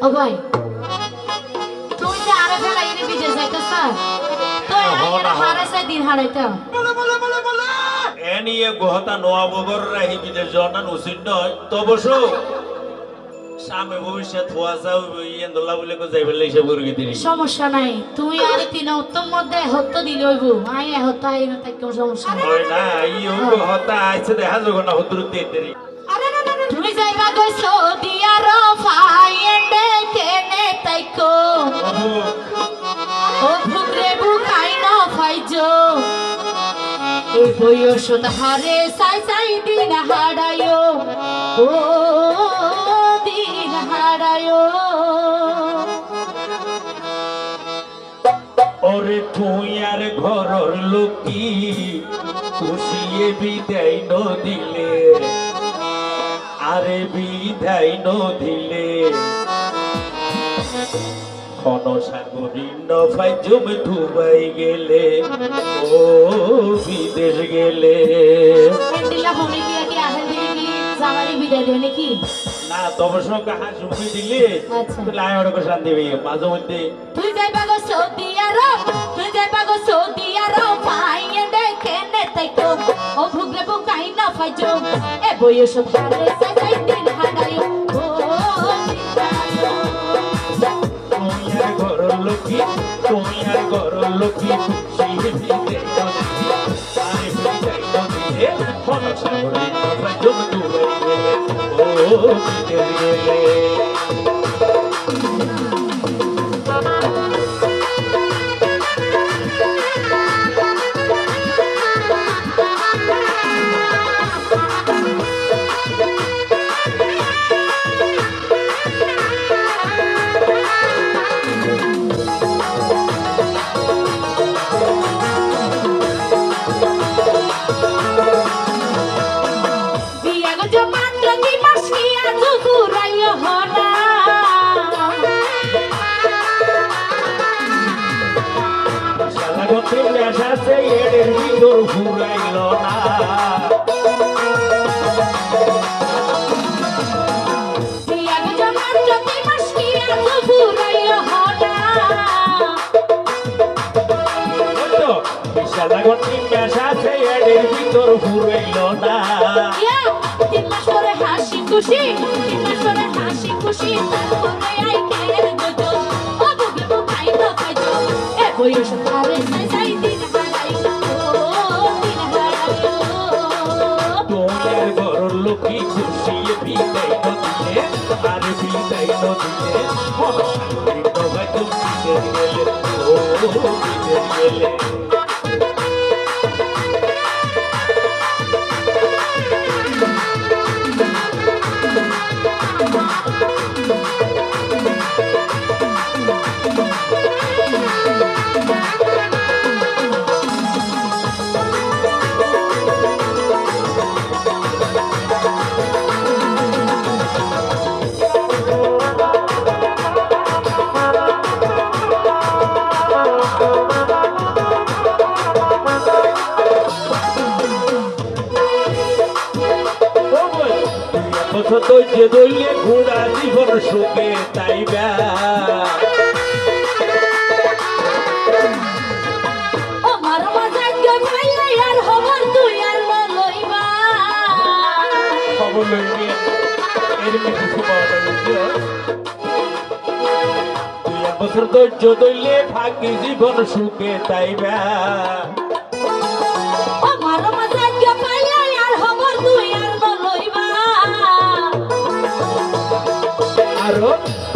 ও তুই যে আরে ফেলা এনে বিদেশ যাইতেছ তো এনে হারাইছে দিন হারাইতাম এ নিয়ে গহতা নোয়াবগর রাহি বিদেশ জনান উচিত নয় তো সামনে ভবিষ্যৎ হওয়া যাও ইয়েন্দুল্লাহ বলে কো যাইবে হিসাব করে দিনি সমস্যা নাই। তুই আর তিন উত্তম মধ্যে হত্য দিলে হইব। আই হত্য আই না তাই কেউ সমস্যা হয় না ই হইব হতা আইছে দেখা না তুমি যাইবা কইছ দিয়ার বয়স হারে সাই সাই দিন হারায়ো। ও দিন হারায়ো। ওরে তুই আর ঘরর লোকি খুশিয়ে বিদায় ন দিলে আরে বিদায় ন দিলে ঘন সাগরী নফাই জমে ডুবাই গেলে ও বিদেশ গেলে। না সব দিলে। আচ্ছা। লাই ওরকম শান্তি দিবি মাঝে মধ্যে। তুই যাইবা গো সৌদিয়ার তুই যাইবা গো সৌদিয়ার ফাইন্ডে কেনে তাইকো ও বুকাই না ফাইজো। এ সাই দিন ঘন সাগরী গন্থে নেশা সে এডের ভিতর ঘুরাইল না। তিন মাস পরে হাসি খুশি তিন মাস পরে হাসি খুশি তারপরে আই কের গজো ও বুকে না খাইজো এ বয়স হারে লোকি খুশিয়ে বিদায় ন দিলে আর বিদায় ন দিলে গেলে। ও গেলে। লইবে। এর কিছু পাওয়া যাবে তুই এক বছর ধৈর্য দইলে ভাগ্যে জীবন সুখে তাইবা।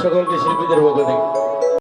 সকলকে শিল্পীদের ভোগ দেখি